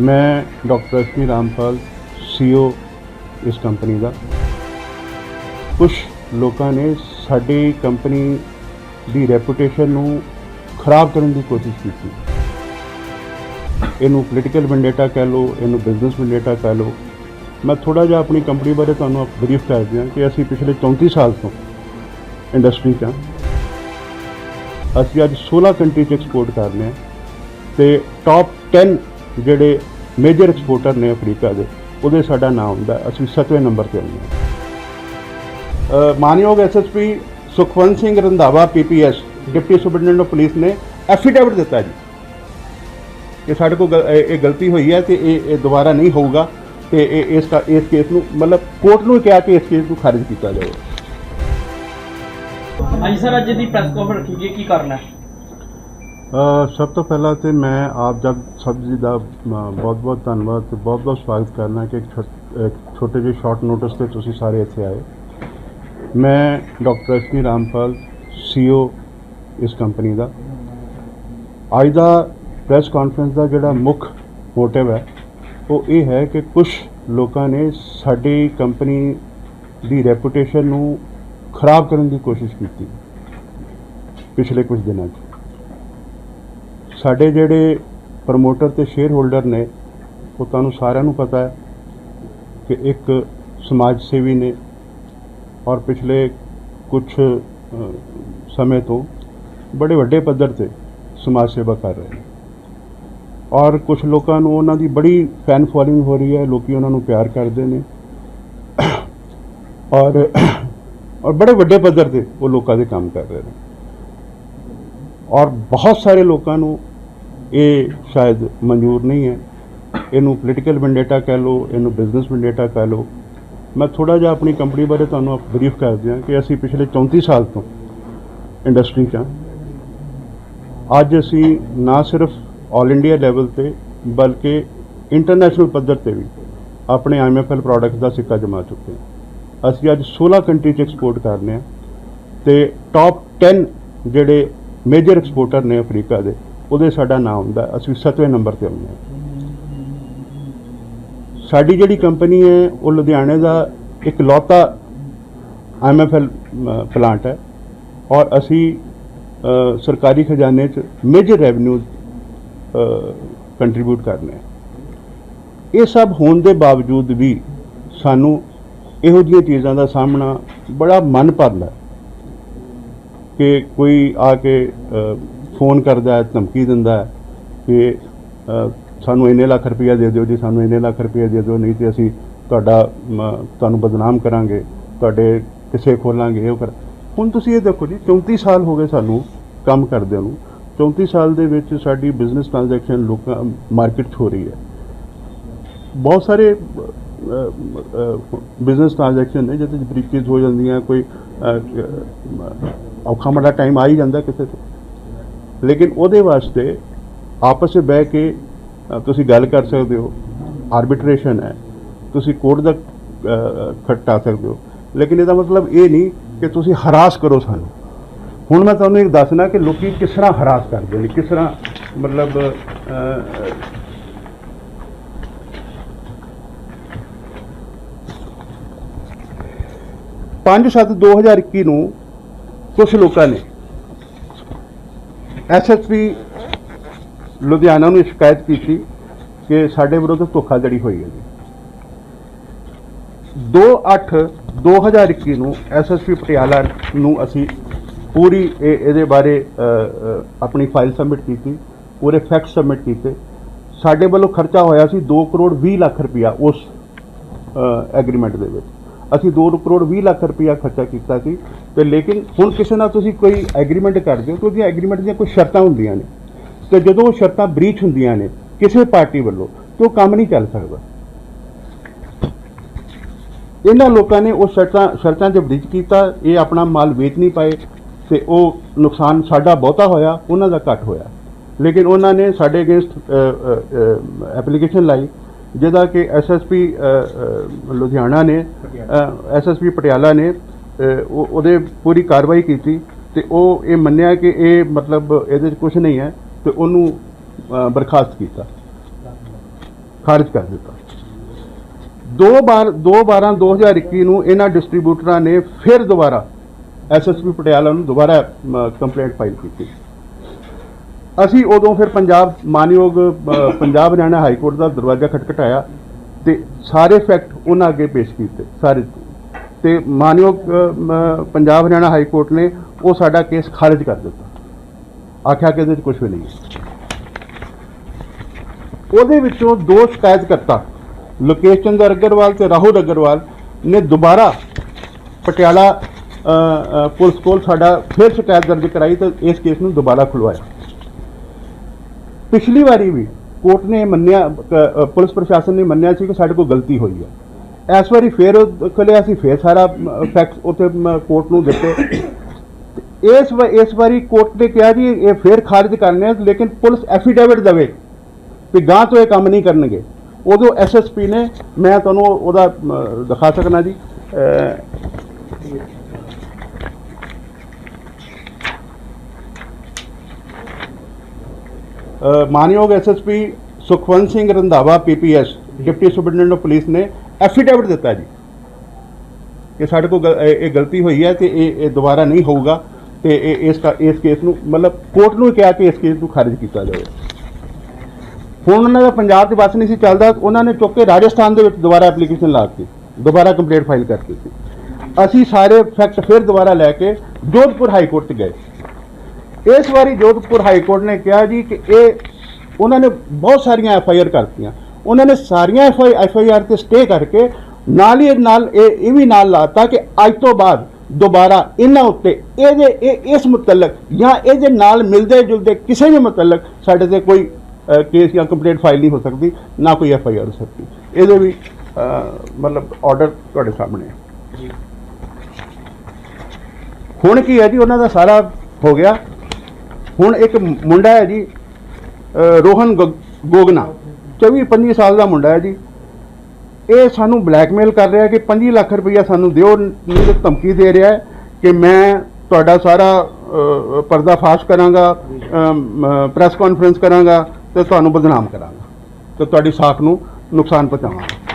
ਮੈਂ doctor Ashwani Rampal CEO ਇਸ company ਦਾ। ਕੁਝ ਲੋਕਾਂ ਨੇ ਸਾਡੀ ਕੰਪਨੀ ਦੀ ਰੈਪੂਟੇਸ਼ਨ ਨੂੰ ਖਰਾਬ ਕਰਨ ਦੀ ਕੋਸ਼ਿਸ਼ ਕੀਤੀ। ਇਹਨੂੰ ਪੋਲੀਟੀਕਲ ਵੈਂਡੇਟਾ ਕਹਿ ਲਓ, ਇਹਨੂੰ ਬਿਜ਼ਨਸ ਵੈਂਡੇਟਾ ਕਹਿ ਲਓ। ਮੈਂ ਥੋੜਾ ਜਿਹਾ ਆਪਣੀ ਕੰਪਨੀ ਬਾਰੇ ਤੁਹਾਨੂੰ ਬਰੀਫ ਕਰ ਦਿਆਂ ਕਿ ਅਸੀਂ ਪਿਛਲੇ 34 ਸਾਲ ਤੋਂ ਇੰਡਸਟਰੀ 'ਚ ਹਾਂ। ਅਸੀਂ ਅੱਜ 16 ਕੰਟਰੀ 'ਚ ਐਕਸਪੋਰਟ ਕਰ ਰਹੇ ਹਾਂ ਤੇ ਟਾਪ 10 ਜਿਹੜੇ ਮੇਜਰ ਐਕਸਪੋਰਟਰ ਨੇ ਅਫਰੀਕਾ ਦੇ ਉਹਦੇ ਸਾਡਾ ਨਾਮ ਹੁੰਦਾ ਅਸੀਂ 7ਵੇਂ ਨੰਬਰ ਤੇ ਆਉਂਦੇ ਹਾਂ। ਅ, ਮਾਨਯੋਗ SSP Sukhwant Singh Randhawa PPS deputy superintendent of police ਨੇ ਐਫੀਡੇਵਿਟ ਦਿੱਤਾ ਜੀ। ਕਿ ਸਾਡੇ ਕੋਲ ਗਲ- ਇਹ ਗਲਤੀ ਹੋਈ ਹੈ ਤੇ ਇਹ ਇਹ ਦੁਬਾਰਾ ਨਹੀਂ ਹੋਊਗਾ ਤੇ ਇਹ ਇਸ ਦਾ ਇਸ ਕੇਸ ਨੂੰ ਮਤਲਬ ਕੋਰਟ ਨੂੰ ਕਿਹਾ ਕਿ ਇਸ ਕੇਸ ਨੂੰ ਖਾਰਿਜ ਕੀਤਾ ਜਾਵੇ। ਹਾਂਜੀ ਸਰ ਅੱਜ ਦੀ ਪ੍ਰੈਸ ਕਾਨਫਰੰਸ ਰੱਖੀ ਗਈ ਕੀ ਕਰਨਾ ਹੈ? ਸਭ ਤੋਂ ਪਹਿਲਾਂ ਤੇ ਮੈਂ ਆਪ ਜਗ ਸਭ ਜੀ ਦਾ ਬਹੁਤ ਬਹੁਤ ਧੰਨਵਾਦ ਤੇ ਬਹੁਤ ਬਹੁਤ ਸਵਾਗਤ ਕਰਨਾ ਕਿ ਛੋਟੇ ਜਿਹੇ ਸ਼ਾਰਟ ਨੋਟਿਸ ਤੇ ਤੁਸੀਂ ਸਾਰੇ ਇੱਥੇ ਆਏ। ਮੈਂ ਡਾਕਟਰ ਅਸ਼ਵਨੀ ਰਾਮਪਾਲ ਸੀਓ ਇਸ ਕੰਪਨੀ ਦਾ। ਅੱਜ ਦਾ ਪ੍ਰੈਸ ਕਾਨਫਰੰਸ ਦਾ ਜਿਹੜਾ ਮੁੱਖ ਮੋਟਿਵ ਹੈ, ਉਹ ਇਹ ਹੈ ਕਿ ਕੁਝ ਲੋਕਾਂ ਨੇ ਸਾਡੀ ਕੰਪਨੀ ਦੀ ਰੈਪੂਟੇਸ਼ਨ ਨੂੰ ਖਰਾਬ ਕਰਨ ਦੀ ਕੋਸ਼ਿਸ਼ ਕੀਤੀ ਪਿਛਲੇ ਕੁਝ ਦਿਨਾਂ 'ਚ। ਸਾਡੇ ਜਿਹੜੇ ਪ੍ਰਮੋਟਰ ਤੇ ਸ਼ੇਅਰ ਹੋਲਡਰ ਨੇ, ਉਹ ਤੁਹਾਨੂੰ ਸਾਰਿਆਂ ਨੂੰ ਪਤਾ ਹੈ ਕਿ ਇੱਕ ਸਮਾਜ ਸੇਵੀ ਨੇ ਔਰ ਪਿਛਲੇ ਕੁਝ ਸਮੇਂ ਤੋਂ ਬੜੇ ਵੱਡੇ ਪੱਧਰ ਤੇ ਸਮਾਜ ਸੇਵਾ ਕਰ ਰਹੇ ਨੇ। ਔਰ ਕੁਝ ਲੋਕਾਂ ਨੂੰ ਉਹਨਾਂ ਦੀ ਬੜੀ ਫੈਨ ਫੋਲੋਇੰਗ ਹੋ ਰਹੀ ਹੈ, ਲੋਕੀ ਉਹਨਾਂ ਨੂੰ ਪਿਆਰ ਕਰਦੇ ਨੇ। ਔਰ ਔਰ ਬੜੇ ਵੱਡੇ ਪੱਧਰ ਤੇ ਉਹ ਲੋਕਾਂ ਦੇ ਕੰਮ ਕਰ ਰਹੇ ਨੇ। ਔਰ ਬਹੁਤ ਸਾਰੇ ਲੋਕਾਂ ਨੂੰ ਇਹ ਸ਼ਾਇਦ ਮਨਜ਼ੂਰ ਨਹੀਂ ਹੈ। ਇਹਨੂੰ ਪੋਲੀਟੀਕਲ ਵੈਂਡੇਟਾ ਕਹਿ ਲਓ, ਇਹਨੂੰ ਬਿਜ਼ਨਸ ਵੈਂਡੇਟਾ ਕਹਿ ਲਓ। ਮੈਂ ਥੋੜਾ ਜਿਹਾ ਆਪਣੀ ਕੰਪਨੀ ਬਾਰੇ ਤੁਹਾਨੂੰ ਬਰੀਫ ਕਰ ਦਿਆਂ ਕਿ ਅਸੀਂ ਪਿਛਲੇ 34 ਸਾਲ ਤੋਂ ਇੰਡਸਟਰੀ 'ਚ ਹਾਂ। ਅੱਜ ਅਸੀਂ ਨਾ ਸਿਰਫ ਆਲ ਇੰਡੀਆ ਲੈਵਲ ਤੇ, ਬਲਕਿ ਇੰਟਰਨੈਸ਼ਨਲ ਪੱਧਰ ਤੇ ਵੀ ਆਪਣੇ ਆਈਐਮਐਫਐਲ ਪ੍ਰੋਡਕਟ ਦਾ ਸਿੱਕਾ ਜਮਾ ਚੁੱਕੇ ਹਾਂ। ਅਸੀਂ ਅੱਜ 16 ਕੰਟਰੀ 'ਚ ਐਕਸਪੋਰਟ ਕਰ ਰਹੇ ਹਾਂ ਤੇ ਟਾਪ 10 ਜਿਹੜੇ ਮੇਜਰ ਐਕਸਪੋਰਟਰ ਨੇ ਅਫਰੀਕਾ ਦੇ, ਉਹਦੇ ਸਾਡਾ ਨਾਮ ਹੁੰਦਾ, ਅਸੀਂ 7ਵੇਂ ਨੰਬਰ ਤੇ ਆਉਂਦੇ ਹਾਂ। ਸਾਡੀ ਜਿਹੜੀ ਕੰਪਨੀ ਹੈ, ਉਹ ਲੁਧਿਆਣੇ ਦਾ ਇੱਕ ਲੌਤਾ ਆਈਐਮਐਫਐਲ ਪਲਾਂਟ ਹੈ। ਔਰ ਅਸੀਂ ਸਰਕਾਰੀ ਖਜ਼ਾਨੇ 'ਚ ਮੇਜਰ ਰੈਵਨਿਊ ਕੰਟਰੀਬਿਊਟ ਕਰਨੇ ਇਹ ਸਭ ਹੋਣ ਦੇ ਬਾਵਜੂਦ ਵੀ ਸਾਨੂੰ ਇਹੋ ਜਿਹੀਆਂ ਚੀਜ਼ਾਂ ਦਾ ਸਾਹਮਣਾ ਬੜਾ ਮਨ ਭਰਦਾ ਕਿ ਕੋਈ ਆ ਕੇ ਫੋਨ ਕਰਦਾ ਹੈ, ਧਮਕੀ ਦਿੰਦਾ ਹੈ ਕਿ ਸਾਨੂੰ ਇੰਨੇ ਲੱਖ ਰੁਪਇਆ ਦੇ ਦਿਓ ਜੀ, ਸਾਨੂੰ ਇੰਨੇ ਲੱਖ ਰੁਪਇਆ ਦੇ ਦਿਓ, ਨਹੀਂ ਤੇ ਅਸੀਂ ਤੁਹਾਡਾ ਤੁਹਾਨੂੰ ਬਦਨਾਮ ਕਰਾਂਗੇ, ਤੁਹਾਡੇ ਕਿਸੇ ਖੋਲਾਂਗੇ ਉਹ ਕਰ। ਹੁਣ ਤੁਸੀਂ ਇਹ ਦੇਖੋ ਜੀ 34 ਸਾਲ ਹੋ ਗਏ ਸਾਨੂੰ ਕੰਮ ਕਰਦਿਆਂ ਨੂੰ। 34 ਸਾਲ ਦੇ ਵਿੱਚ ਸਾਡੀ ਬਿਜ਼ਨਸ ਟ੍ਰਾਂਜੈਕਸ਼ਨ ਲੋਕਾਂ ਮਾਰਕੀਟ 'ਚ ਹੋ ਰਹੀ ਹੈ। ਬਹੁਤ ਸਾਰੇ ਬਿਜ਼ਨਸ ਟ੍ਰਾਂਜੈਕਸ਼ਨ ਨੇ, ਜਿਹਦੇ 'ਚ ਬ੍ਰੀਕੇਜ ਹੋ ਜਾਂਦੀਆਂ, ਕੋਈ ਔਖਾ ਮਾੜਾ ਟਾਈਮ ਆ ਹੀ ਜਾਂਦਾ ਕਿਸੇ ਤੇ। ਲੇਕਿਨ ਉਹਦੇ ਵਾਸਤੇ ਆਪਸ ਵਿੱਚ ਬਹਿ ਕੇ ਤੁਸੀਂ ਗੱਲ ਕਰ ਸਕਦੇ ਹੋ। ਆਰਬਿਟ੍ਰੇਸ਼ਨ ਹੈ। ਤੁਸੀਂ ਕੋਰਟ ਦਾ ਖਟਾ ਸਕਦੇ ਹੋ। ਲੇਕਿਨ ਇਹਦਾ ਮਤਲਬ ਇਹ ਨਹੀਂ ਕਿ ਤੁਸੀਂ ਹਰਾਸ ਕਰੋ ਸਾਨੂੰ। ਹੁਣ ਮੈਂ ਤੁਹਾਨੂੰ ਇੱਕ ਦੱਸਣਾ ਕਿ ਲੋਕੀ ਕਿਸ ਤਰ੍ਹਾਂ ਹਰਾਸ ਕਰਦੇ ਨੇ ਕਿਸ ਤਰ੍ਹਾਂ ਮਤਲਬ ਅ, 5/7/2021 ਨੂੰ ਕੁਝ ਲੋਕਾਂ ਨੇ ਐਸਐਸਪੀ ਲੁਧਿਆਣਾ ਨੂੰ ਸ਼ਿਕਾਇਤ ਕੀਤੀ ਕਿ ਸਾਡੇ ਵਿਰੁੱਧ ਧੋਖਾਧੜੀ ਹੋਈ ਹੈ ਜੀ। 2/8/2021 ਨੂੰ ਐਸਐਸਪੀ ਪਟਿਆਲਾ ਨੂੰ ਅਸੀਂ ਪੂਰੀ ਇਹ- ਇਹਦੇ ਬਾਰੇ ਆਪਣੀ ਫਾਈਲ ਸਬਮਿਟ ਕੀਤੀ, ਪੂਰੇ ਫੈਕਟ ਸਬਮਿਟ ਕੀਤੇ। ਸਾਡੇ ਵੱਲੋਂ ਖਰਚਾ ਹੋਇਆ ਸੀ 2 ਕਰੋੜ 20 ਲੱਖ ਰੁਪਇਆ ਉਸ ਐਗਰੀਮੈਂਟ ਦੇ ਵਿੱਚ। ਅਸੀਂ 2 ਕਰੋੜ 20 ਲੱਖ ਰੁਪਇਆ ਖਰਚਾ ਕੀਤਾ ਸੀ ਤੇ ਲੇਕਿਨ ਹੁਣ ਕਿਸੇ ਨਾਲ ਤੁਸੀਂ ਕੋਈ ਐਗਰੀਮੈਂਟ ਕਰਦੇ ਹੋ ਤਾਂ ਉਹਦੀਆਂ ਐਗਰੀਮੈਂਟ ਦੀਆਂ ਕੋਈ ਸ਼ਰਤਾਂ ਹੁੰਦੀਆਂ ਨੇ? ਤੇ ਜਦੋਂ ਉਹ ਸ਼ਰਤਾਂ ਬ੍ਰੀਚ ਹੁੰਦੀਆਂ ਨੇ ਕਿਸੇ ਪਾਰਟੀ ਵੱਲੋਂ, ਤੇ ਉਹ ਕੰਮ ਨਹੀਂ ਚੱਲ ਸਕਦਾ। ਇਹਨਾਂ ਲੋਕਾਂ ਨੇ ਉਹ ਸ਼ਰਤਾਂ ਸ਼ਰਤਾਂ 'ਚ ਬ੍ਰੀਚ ਕੀਤਾ, ਇਹ ਆਪਣਾ ਮਾਲ ਵੇਚ ਨਹੀਂ ਪਾਏ ਤੇ ਉਹ ਨੁਕਸਾਨ ਸਾਡਾ ਬਹੁਤਾ ਹੋਇਆ, ਉਹਨਾਂ ਦਾ ਘੱਟ ਹੋਇਆ। ਲੇਕਿਨ ਉਹਨਾਂ ਨੇ ਸਾਡੇ ਅਗੇਂਸਟ ਐਪਲੀਕੇਸ਼ਨ ਲਾਈ। ਜਿਹਦਾ ਕਿ ਐਸਐਸਪੀ ਲੁਧਿਆਣਾ ਨੇ ਐਸਐਸਪੀ ਪਟਿਆਲਾ ਨੇ ਉਹ- ਉਹਦੇ ਪੂਰੀ ਕਾਰਵਾਈ ਕੀਤੀ ਤੇ ਉਹ ਇਹ ਮੰਨਿਆ ਕਿ ਇਹ ਮਤਲਬ ਇਹਦੇ 'ਚ ਕੁਝ ਨਹੀਂ ਹੈ ਤੇ ਉਹਨੂੰ ਬਰਖਾਸਤ ਕੀਤਾ। ਖਾਰਜ ਕਰ ਦਿੱਤਾ। ਦੋ ਵਾਰ 2 12 2021 ਨੂੰ ਇਹਨਾਂ ਡਿਸਟ੍ਰੀਬਿਊਟਰਾਂ ਨੇ ਫਿਰ ਦੁਬਾਰਾ ਐਸਐਸਪੀ ਪਟਿਆਲਾ ਨੂੰ ਦੁਬਾਰਾ ਕੰਪਲੇਂਟ ਫਾਈਲ ਕੀਤੀ। ਅਸੀਂ ਉਦੋਂ ਫਿਰ ਪੰਜਾਬ ਮਾਨਯੋਗ ਪੰਜਾਬ ਹਰਿਆਣਾ ਹਾਈ ਕੋਰਟ ਦਾ ਦਰਵਾਜ਼ਾ ਖਟਖਟਾਇਆ ਤੇ ਸਾਰੇ ਫੈਕਟ ਉਹਨਾਂ ਅੱਗੇ ਪੇਸ਼ ਕੀਤੇ, ਸਾਰੇ। ਤੇ ਮਾਨਯੋਗ ਪੰਜਾਬ ਹਰਿਆਣਾ ਹਾਈ ਕੋਰਟ ਨੇ ਉਹ ਸਾਡਾ ਕੇਸ ਖਾਰਜ ਕਰ ਦਿੱਤਾ। ਆਖਿਆ ਕਿ ਇਹਦੇ ਵਿੱਚ ਕੁਝ ਵੀ ਨਹੀਂ ਉਹਦੇ ਵਿੱਚੋਂ ਦੋ ਸ਼ਿਕਾਇਤਕਰਤਾ, ਲੋਕੇਸ਼ ਚੰਦਰ ਅਗਰਵਾਲ ਤੇ ਰਾਹੁਲ ਅਗਰਵਾਲ ਨੇ ਦੁਬਾਰਾ ਪਟਿਆਲਾ ਪੁਲਿਸ ਕੋਲ ਸਾਡਾ ਫਿਰ ਸ਼ਿਕਾਇਤ ਦਰਜ ਕਰਾਈ ਤੇ ਇਸ ਕੇਸ ਨੂੰ ਦੁਬਾਰਾ ਖੁਲਵਾਇਆ। ਪਿਛਲੀ ਵਾਰੀ ਵੀ ਕੋਰਟ ਨੇ ਮੰਨਿਆ ਅ, ਅ, ਪੁਲਿਸ ਪ੍ਰਸ਼ਾਸਨ ਨੇ ਮੰਨਿਆ ਸੀ ਕਿ ਸਾਡੇ ਕੋਲ ਗਲਤੀ ਹੋਈ ਹੈ। ਇਸ ਵਾਰੀ ਫੇਰ ਉਹ ਖੁੱਲਿਆ ਸੀ ਫੇਰ ਸਾਰਾ ਫੈਕਟਸ ਉੱਥੇ ਕੋਰਟ ਨੂੰ ਦਿੱਤੇ। ਤੇ ਇਸ ਵਾ- ਇਸ ਵਾਰੀ ਕੋਰਟ ਨੇ ਕਿਹਾ ਜੀ ਇਹ ਫੇਰ ਖਾਰਜ ਕਰਨੇ ਆ ਲੇਕਿਨ ਪੁਲਿਸ ਐਫੀਡੇਵਿਟ ਦੇਵੇ ਵੀ ਗਾਂ ਤੋਂ ਇਹ ਕੰਮ ਨਹੀਂ ਕਰਨਗੇ। ਉਦੋਂ ਐਸਐਸਪੀ ਨੇ ਮੈਂ ਤੁਹਾਨੂੰ ਉਹਦਾ ਅ, ਦਿਖਾ ਸਕਣਾ ਜੀ। ਅ, ਮਾਨਯੋਗ SSP Sukhwant Singh Randhawa PPS deputy superintendent of police ਨੇ ਐਫੀਡੇਵਿਟ ਦਿੱਤਾ ਜੀ। ਕਿ ਸਾਡੇ ਕੋਲ ਗ- ਇਹ ਇਹ ਗਲਤੀ ਹੋਈ ਹੈ ਤੇ ਇਹ ਇਹ ਦੁਬਾਰਾ ਨਹੀਂ ਹੋਊਗਾ ਤੇ ਇਹ, ਇਸ ਕਾ- ਇਸ ਕੇਸ ਨੂੰ ਮਤਲਬ ਕੋਰਟ ਨੂੰ ਕਿਹਾ ਕਿ ਇਸ ਕੇਸ ਨੂੰ ਖਾਰਜ ਕੀਤਾ ਜਾਵੇ। ਹੁਣ ਉਹਨਾਂ ਦਾ ਪੰਜਾਬ 'ਚ ਬਸ ਨਹੀਂ ਸੀ ਚੱਲਦਾ, ਉਹਨਾਂ ਨੇ ਚੁੱਕ ਕੇ ਰਾਜਸਥਾਨ ਦੇ ਵਿੱਚ ਦੁਬਾਰਾ ਐਪਲੀਕੇਸ਼ਨ ਲਾ ਦਿੱਤੀ। ਦੁਬਾਰਾ ਕੰਪਲੇਂਟ ਫਾਈਲ ਕਰ ਦਿੱਤੀ। ਅਸੀਂ ਸਾਰੇ ਫੈਕਟ ਫਿਰ ਦੁਬਾਰਾ ਲੈ ਕੇ ਜੋਧਪੁਰ ਹਾਈ ਕੋਰਟ 'ਚ ਗਏ। ਇਸ ਵਾਰੀ ਜੋਧਪੁਰ ਹਾਈ ਕੋਰਟ ਨੇ ਕਿਹਾ ਜੀ ਕਿ ਇਹ ਉਹਨਾਂ ਨੇ ਬਹੁਤ ਸਾਰੀਆਂ ਐਫ ਆਈ ਆਰ ਕਰਤੀਆਂ। ਉਹਨਾਂ ਨੇ ਸਾਰੀਆਂ ਐਫ ਆਈ ਆਰ ਤੇ ਸਟੇ ਕਰਕੇ ਨਾਲ ਹੀ ਨਾਲ ਇਹ ਇਹ ਵੀ ਨਾਲ ਲਾਤਾ ਕਿ ਅੱਜ ਤੋਂ ਬਾਅਦ ਦੁਬਾਰਾ ਇਹਨਾਂ ਉੱਤੇ ਇਹਦੇ ਇਹ ਇਸ ਮੁਤਲਕ ਜਾਂ ਇਹਦੇ ਨਾਲ ਮਿਲਦੇ ਜੁਲਦੇ ਕਿਸੇ ਵੀ ਮੁਤਲਕ ਸਾਡੇ ਤੇ ਕੋਈ ਕੇਸ ਜਾਂ ਕੰਪਲੇਂਟ ਫਾਈਲ ਨਹੀਂ ਹੋ ਸਕਦੀ ਨਾ ਕੋਈ ਐਫ ਆਈ ਆਰ ਹੋ ਸਕਦੀ। ਇਹਦੇ ਵੀ ਮਤਲਬ ਆਰਡਰ ਤੁਹਾਡੇ ਸਾਹਮਣੇ ਹੈ। ਹੁਣ ਕੀ ਹੈ ਜੀ ਉਹਨਾਂ ਦਾ ਸਾਰਾ ਹੋ ਗਿਆ। ਹੁਣ ਇੱਕ ਮੁੰਡਾ ਹੈ ਜੀ ਰੋਹਨ ਗੋ- ਗੋਗਨਾ 24 25 ਸਾਲ ਦਾ ਮੁੰਡਾ ਹੈ ਜੀ। ਇਹ ਸਾਨੂੰ ਬਲੈਕਮੇਲ ਕਰ ਰਿਹਾ ਕਿ 25 ਲੱਖ ਰੁਪਈਆ ਸਾਨੂੰ ਦਿਓ ਨਹੀਂ ਧਮਕੀ ਦੇ ਰਿਹਾ ਹੈ ਕਿ ਮੈਂ ਤੁਹਾਡਾ ਸਾਰਾ ਅ, ਪਰਦਾਫਾਸ਼ ਕਰਾਂਗਾ ਪ੍ਰੈਸ ਕਾਨਫਰੰਸ ਕਰਾਂਗਾ ਤੇ ਤੁਹਾਨੂੰ ਬਦਨਾਮ ਕਰਾਂਗਾ ਤੇ ਤੁਹਾਡੀ ਸਾਖ ਨੂੰ ਨੁਕਸਾਨ ਪਹੁੰਚਾਵਾਂਗਾ।